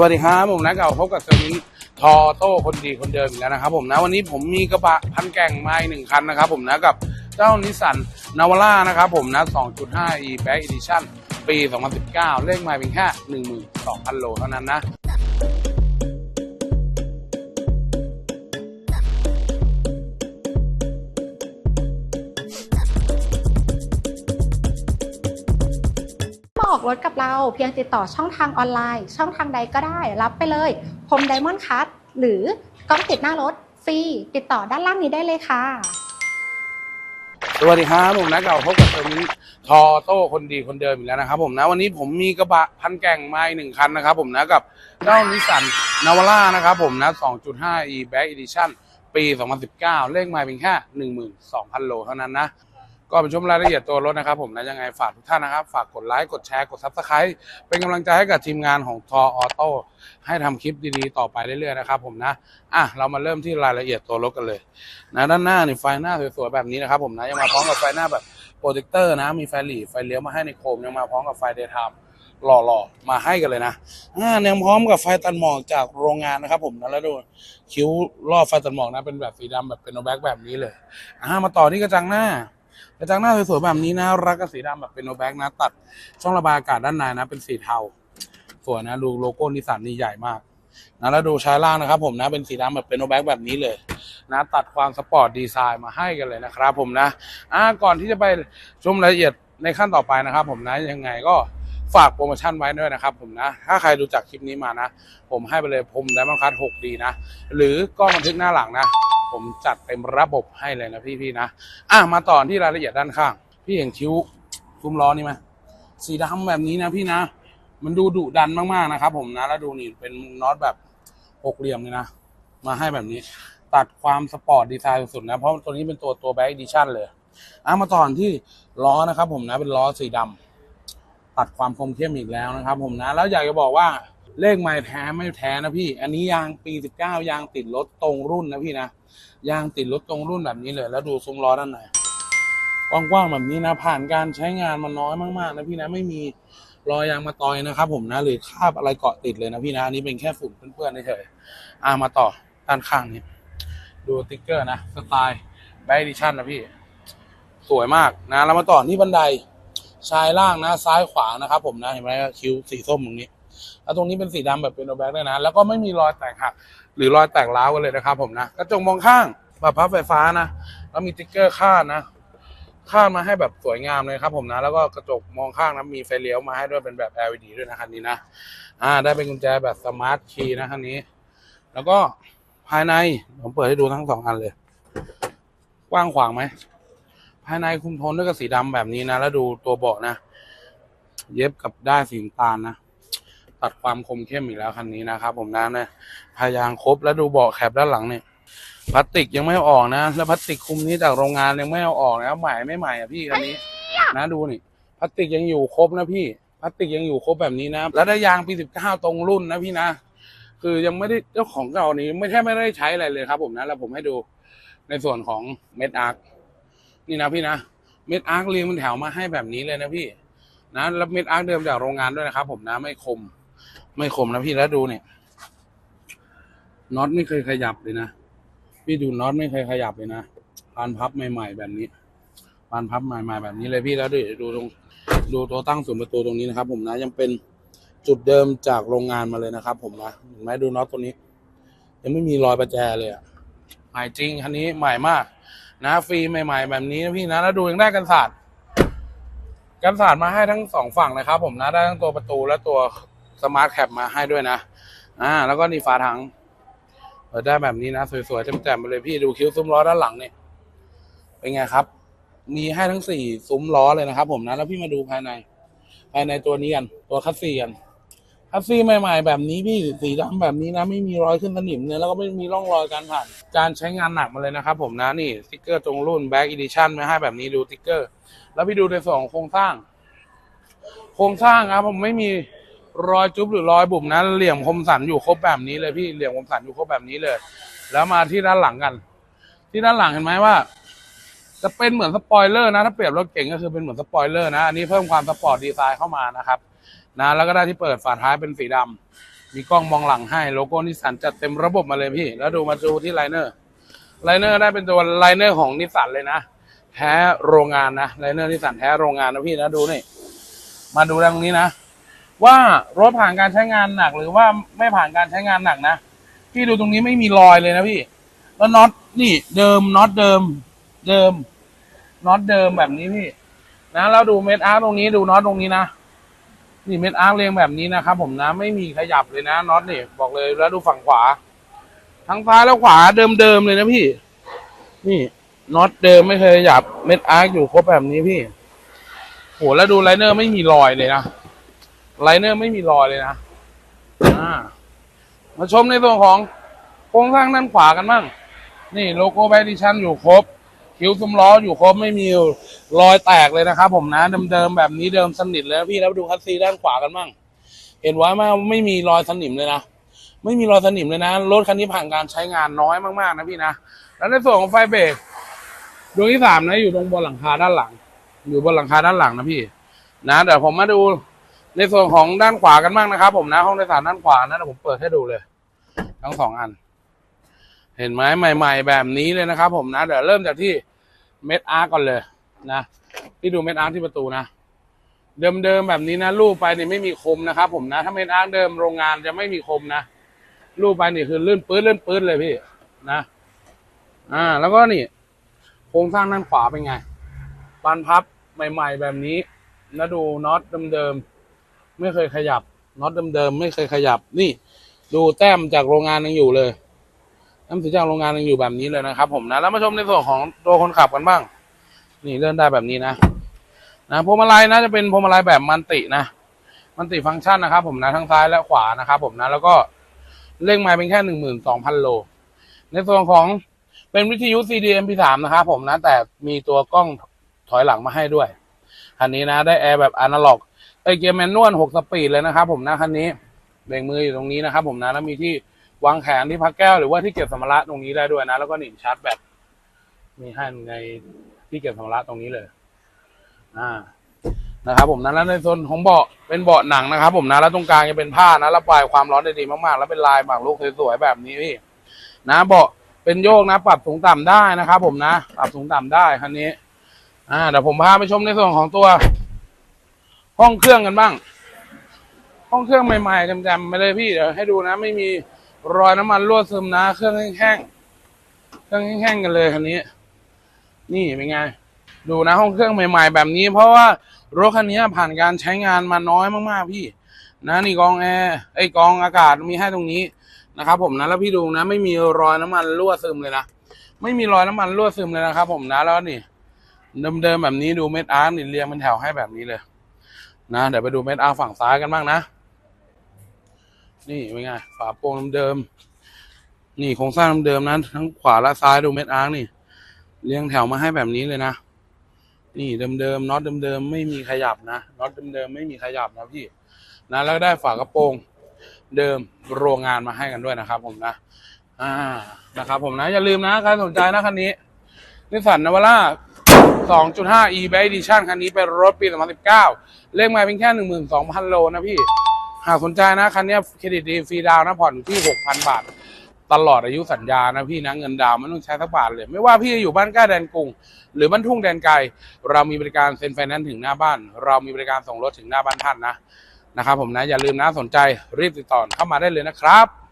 วัสดีครับผมนะเก่าพบกับสมิงทอโต้คนดีคนเดิมอีกแล้วนะครับ ผมนะวันนี้ผมมีกระบะพันแก่งมาอีกหนึ่งคันนะครับผมนะกับเจ้านิสสันนาวาร่านะครับผมนะ 2.5 e back edition ปี 2019 เลขไมาเป็นแค่ 12,000 โลเท่านั้นนะ รถกับเรา เพียงติดต่อช่องทางออนไลน์ ช่องทางใดก็ได้ รับไปเลยพรมไดมอนด์คัทหรือกล้องติดหน้ารถฟรีติดต่อด้านล่างนี้ได้เลยค่ะ สวัสดีครับผมนะเก่าพบกับสมิงทอโต้คนดีคนเดิมอีกแล้วนะครับผมนะวันนี้ผมมีกระบะพันแก่งมาอีกหนึ่งคันนะครับผมนะกับเจ้านิสสันนาวาร่านะครับผมนะ 2.5 e back edition ปี 2019 เลขไมาเป็นแค่ 12,000 โลเท่านั้นนะ ก็ไปชมรายละเอียดตัวรถนะครับผมนะยังไงฝากทุกท่านนะครับ ฝากกดไลค์กดแชร์กด Subscribe เป็นกำลังใจให้กับทีมงานของทอออโต้ให้ทำคลิปดีๆต่อไปเรื่อยๆนะครับผมนะอะเรามาเริ่มที่รายละเอียดตัวรถกันเลยนะด้านหน้านี่ไฟหน้าสวยๆแบบนี้นะครับผมนะยังมาพร้อมกับไฟหน้าแบบโปรเจคเตอร์นะมีไฟหลีไฟเลี้ยวมาให้ในโคมยังมาพร้อมกับไฟเดย์ไทม์หล่อๆ มาให้กันเลยนะอ่ายังพร้อมกับไฟตัดหมอกจากโรงงานนะครับผมนะแล้วดูคิ้วรอบไฟตัดหมอกนะเป็นแบบสีดำแบบเป็นโนแบ็กแบบนี้เลยอ่ามาต่อที่กระจังหน้า กระจังหน้าสวยๆแบบนี้นะรักกับสีดำแบบเป็นโนแบ็กนะตัดช่องระบายอากาศด้านในนะ เป็นสีเทาสวยนะดูโลโก้นิสสันนี่ใหญ่มากนะแล้วดูชายล่างนะครับผมนะเป็นสีดำแบบเป็นโนแบ็กแบบนี้เลยนะตัดความสปอร์ตดีไซน์มาให้กันเลยนะครับผมนะอ่าก่อนที่จะไปชมรายละเอียดในขั้นต่อไปนะครับ ผมนะยังไงก็ฝากโปรโมชั่นไว้ด้วยนะครับผมนะ ถ้าใครดูจากคลิปนี้มานะ ผมให้ไปเลยผมไดมอนด์คัท 6D นะ หรือกล้องบันทึกหน้าหลังนะ ผมจัดเต็มระบบให้เลยนะพี่ๆนะอะมาต่อที่รายละเอียดด้านข้าง พี่เห็นคิ้วซุ้มล้อนี่ไหมสีดำแบบนี้นะพี่นะ มันดูดุดันมากๆนะครับ ผมนะแล้วดูนี่เป็นน็อตแบบหกเหลี่ยมเลยนะ มาให้แบบนี้ ตัดความสปอร์ตดีไซน์สุดๆนะ เพราะตัวนี้เป็นตัวตัวแบ็กดิชั่นเลยอะมาต่อที่ล้อนะครับ ผมนะเป็นล้อสีดำตัดความคมเข้มอีกแล้วนะครับ ผมนะ แล้วอยากจะบอกว่า เลขไม่แท้ไม่แท้นะพี่ อันนี้ยางปี19ยางติดรถตรงรุ่นนะพี่นะยางติดรถตรงรุ่นแบบนี้เลย แล้วดูซุ้มล้อด้านในกว้างๆแบบนี้นะ ผ่านการใช้งานมาน้อยมากๆนะพี่นะไม่มีรอยยางมาตอยนะครับ ผมนะหรือคราบอะไรเกาะติดเลยนะพี่นะอันนี้เป็นแค่ฝุ่นเปื้อนๆเฉยๆอะมาต่อด้านข้างนี้ ดูติ๊กเกอร์นะสไตล์แบดิชั่นนะพี่ สวยมากนะแล้วมาต่อที่บันไดชายล่างนะ ซ้ายขวานะครับ ผมนะเห็นไหมคิ้วสีส้มตรงนี้ แล้วตรงนี้เป็นสีดำแบบเป็นโอแบ็กด้วยนะ แล้วก็ไม่มีรอยแตกหักหรือรอยแตกร้าวกันเลยนะครับผมนะกระจกมองข้างปรับพับไฟฟ้านะ แล้วมีติ๊กเกอร์คาดนะคาดมาให้แบบสวยงามเลยครับผมนะ แล้วก็กระจกมองข้างนะมีไฟเลี้ยวมาให้ด้วยเป็นแบบ LED ด้วยนะคันนี้นะอ่าได้เป็นกุญแจแบบสมาร์ทคีย์นะคันนี้ แล้วก็ภายในผมเปิดให้ดูทั้งสองอันเลย กว้างขวางไหมภายในคุมโทนด้วยกับสีดำแบบนี้นะ แล้วดูตัวเบาะนะ เย็บกับได้สีน้ำตาลนะ ตัดความคมเข้มอีกแล้วคันนี้นะครับผมนะเนี่ยพยางครบแล้วดูเบาะแคบด้านหลังเนี่ยพลาสติกยังไม่ออกนะ แล้วพลาสติกคุมนี้จากโรงงานยังไม่เอาออกนะใหม่ไม่ใหม่อะพี่คันนี้ นะดูนี่พลาสติกยังอยู่ครบนะพี่พลาสติกยังอยู่ครบแบบนี้นะ แล้วได้ยางปีสิบเก้าตรงรุ่นนะพี่นะคือยังไม่ได้เจ้าของเก่านี้ไม่ใช่ไม่ได้ใช้อะไรเลยครับ ผมนะแล้วผมให้ดูในส่วนของเม็ดอาร์คนี่นะพี่นะเม็ดอาร์คเรียงเป็นแถวมาให้แบบนี้เลยนะพี่นะแล้วเม็ดอาร์คเดิมจากโรงงานด้วยนะครับ ผมนะไม่คม ไม่คมนะพี่แล้วดูเนี่ยน็อตไม่เคยขยับเลยนะพี่ดูน็อตไม่เคยขยับเลยนะพานพับใหม่ๆแบบนี้พานพับใหม่ๆแบบนี้เลยพี่แล้วดูดูตรงดูตัวตั้งศูนประตูตรงนี้นะครับ ผมนะยังเป็นจุดเดิมจากโรงงานมาเลยนะครับ ผมนะเห็นไหมดูน็อตตัวนี้ ยังไม่มีรอยประแจเลยอะใหม่จริงคันนี้ใหม่มาก นะฟรีใหม่ ๆ แบบนี้นะพี่นะแล้วดูยังได้กันศาสตร์กันศาสตร์มาให้ทั้งสองฝั่งนะครับ ผมนะได้ทั้งตัวประตูและตัว สมาร์ทแคปมาให้ด้วยนะ อ่า แล้วก็นี่ฝาถังเปิดได้แบบนี้นะ สวยๆแจ่มๆไปเลยพี่ดูคิ้วซุ้มล้อด้านหลังเนี่ยเป็นไงครับ มีให้ทั้งสี่ซุ้มล้อเลยนะครับผมนะ แล้วพี่มาดูภายใน ภายในตัวนี้กัน ตัวคัสซีกันคัสซีใหม่ ๆ แบบนี้พี่สีดำแบบนี้นะ ไม่มีรอยขึ้นสนิมเนี่ยแล้วก็ไม่มีร่องรอยการผ่านการใช้งานหนักมาเลยนะครับผมนะนี่สติ๊กเกอร์ตรงรุ่นแบ็กอีดิชั่นมาให้แบบนี้ดูสติ๊กเกอร์ แล้วพี่ดูในส่วนของโครงสร้าง โครงสร้างครับผมไม่มี รอยจุ๊บหรือรอยบุ๋มนะเหลี่ยมคมสันอยู่ครบแบบนี้เลยพี่เหลี่ยมคมสันอยู่ครบแบบนี้เลย แล้วมาที่ด้านหลังกัน ที่ด้านหลังเห็นไหมว่า จะเป็นเหมือนสปอยเลอร์นะถ้าเปรียบรถเก่งก็คือเป็นเหมือนสปอยเลอร์นะอันนี้เพิ่มความสปอร์ตดีไซน์เข้ามานะครับนะแล้วก็ได้ที่เปิดฝาท้ายเป็นสีดำมีกล้องมองหลังให้โลโก้นิสสันจัดเต็มระบบมาเลยพี่ แล้วดูมาดูที่ไลเนอร์ไลเนอร์ได้เป็นตัวไลเนอร์ของนิสสันเลยนะแท้โรงงานนะไลเนอร์นิสสันแท้โรงงานนะพี่นะดูนี่มาดูตรงนี้นะ ว่ารถผ่านการใช้งานหนัก หรือว่าไม่ผ่านการใช้งานหนักนะพี่ดูตรงนี้ไม่มีรอยเลยนะพี่ แล้วน็อตนี่เดิมน็อตเดิม เดิมน็อตเดิมแบบนี้พี่ นะแล้วดูเม็ดอาร์ตตรงนี้ดูน็อตตรงนี้นะนี่เม็ดอาร์เรียงแบบนี้นะครับผมนะไม่มีขยับเลยนะน็อตนี่บอกเลยแล้วดูฝั่งขวา ทั้งซ้ายและขวาเดิมๆเลยนะพี่ นี่น็อตเดิมไม่เคยขยับเม็ดอาร์อยู่ครบแบบนี้พี่โหแล้วดูไลเนอร์ไม่มีรอยเลยนะ ไลเนอร์ไม่มีรอยเลยนะอ่ามาชมในส่วนของโครงสร้างด้านขวากันบ้าง นี่โลโก้แบดิชันอยู่ครบ คิ้วซุ้มล้ออยู่ครบไม่มีรอยแตกเลยนะครับผมนะเดิมๆแบบนี้เดิมสนิทเลยพี่แล้วดูคัสซีด้านขวากันบ้าง เห็นไว้ไหมไม่มีรอยสนิมเลยนะ ไม่มีรอยสนิมเลยนะ รถคันนี้ผ่านการใช้งานน้อยมากๆนะพี่นะ แล้วในส่วนของไฟเบรกดวงที่สามนะอยู่ตรงบนหลังคาด้านหลัง อยู่บนหลังคาด้านหลังนะพี่ นะเดี๋ยวผมมาดู ในส่วนของด้านขวากันบ้างนะครับ ผมนะห้องโดยสารด้านขวานะเดี๋ยผมเปิดให้ดูเลย ทั้งสองอัน เห็นไหมใหม่ ๆ แบบนี้เลยนะครับ ผมนะเดี๋ยวเริ่มจากที่เม็ดอาร์ก่อนเลยนะที่ดูเม็ดอาร์ที่ประตูนะเดิมๆแบบนี้นะรูปไปนี่ไม่มีคมนะครับ ผมนะถ้าเม็ดอาร์เดิมโรงงานจะไม่มีคมนะรูปไปนี่คือลื่นปื้ดลื่นปื้ดเลยพี่นะอ่า แล้วก็นี่โครงสร้างด้านขวาเป็นไงบานพับใหม่ ๆ แบบนี้นะดูน็อตเดิมๆ ไม่เคยขยับน็อตเดิมๆไม่เคยขยับ นี่ ดูแต้มจากโรงงานยังอยู่เลยน้ำสีจากโรงงานยังอยู่แบบนี้เลยนะครับ ผมนะแล้วมาชมในส่วนของตัวคนขับกันบ้าง นี่เลื่อนได้แบบนี้นะนะพวงมาลัยนะจะเป็นพวงมาลัยแบบมันตินะมันติฟังก์ชันนะครับ ผมนะทั้งซ้ายและขวานะครับ ผมนะแล้วก็เร่งไม้เป็นแค่หนึ่งหมื่นสองพันโล ในส่วนของเป็นวิทยุ CD MP3 นะครับผมนะ แต่มีตัวกล้องถอยหลังมาให้ด้วย คันนี้นะ ได้แอร์แบบอนาล็อก ไอเกียร์แมนนวลหกสปีดเลยนะครับผมนะคันนี้เบรกมืออยู่ตรงนี้นะครับผมนะแล้วมีที่วางแขนที่พักแก้วหรือว่าที่เก็บสัมภาระตรงนี้ได้ด้วยนะ แล้วก็หนีชาร์จแบตมีให้ในที่เก็บสัมภาระตรงนี้เลย อ่านะครับผมนะแล้วในโซนของเบาะเป็นเบาะหนังนะครับ ผมนะแล้วตรงกลางจะเป็นผ้านะระบายความร้อนได้ดีมากๆ แล้วเป็นลายหมากรุกสวยๆแบบนี้พี่นะเบาะเป็นโยกนะ ปรับสูงต่ำได้นะครับ ผมนะ ปรับสูงต่ำได้คันนี้ อ่าเดี๋ยวผมพาไปชมในส่วนของตัว ห้องเครื่องกันบ้าง ห้องเครื่องใหม่ๆจ่มๆไปเลยพี่เดี๋ยวให้ดูนะ ไม่มีรอยน้ำมันรั่วซึมนะ เครื่องแห้งๆเครื่องแห้งๆกันเลยคันนี้ นี่เป็นไง ดูนะห้องเครื่องใหม่ ๆ แบบนี้ เพราะว่ารถคันนี้ผ่านการใช้งานมาน้อยมากๆพี่ นะนี่กองแอร์ไอ้กองอากาศมีให้ตรงนี้นะครับผมนะแล้วพี่ดูนะ ไม่มีรอยน้ำมันรั่วซึมเลยนะไม่มีรอยน้ำมันรั่วซึมเลยนะครับผมนะแล้วนี่เดิมๆแบบนี้ดูเม็ดอาร์นี่เรียงเป็นแถวให้แบบนี้เลย นะ เดี๋ยวไปดูเม็ดอาฝั่งซ้ายกันบ้างนะ นี่เป็นไง ฝาโปร่งเดิม นี่โครงสร้างเดิมๆนะทั้งขวาและซ้ายดูเม็ดอาร์นี่ เรียงแถวมาให้แบบนี้เลยนะ นี่เดิมๆน็อตเดิมๆไม่มีขยับนะน็อตเดิมๆไม่มีขยับนะพี่ นะ แล้วได้ฝากระโปรงเดิมโรงงานมาให้กันด้วยนะครับ ผมนะ อ่า นะครับ ผมนะ อย่าลืมนะใครสนใจนะคันนี้นิสสันนวาร่า 2.5 e b a Edition คันนี้เป็นรถปี 2019 เลขไมาเป็นแค่ 12,000 โลนะพี่ หากสนใจนะ คันนี้เครดิตดีฟรีดาวนะผ่อนที่ 6,000 บาท ตลอดอายุสัญญานะพี่นะ เงินดาวไม่ต้องใช้สักบาทเลย ไม่ว่าพี่จะอยู่บ้านใกล้แดนกรุง หรือบ้านทุ่งแดนไกล เรามีบริการเซ็นไฟแนนซ์ถึงหน้าบ้าน เรามีบริการส่งรถถึงหน้าบ้านท่านนะนะครับผมนะอย่าลืมนะสนใจรีบติดต่อเข้ามาได้เลยนะครับ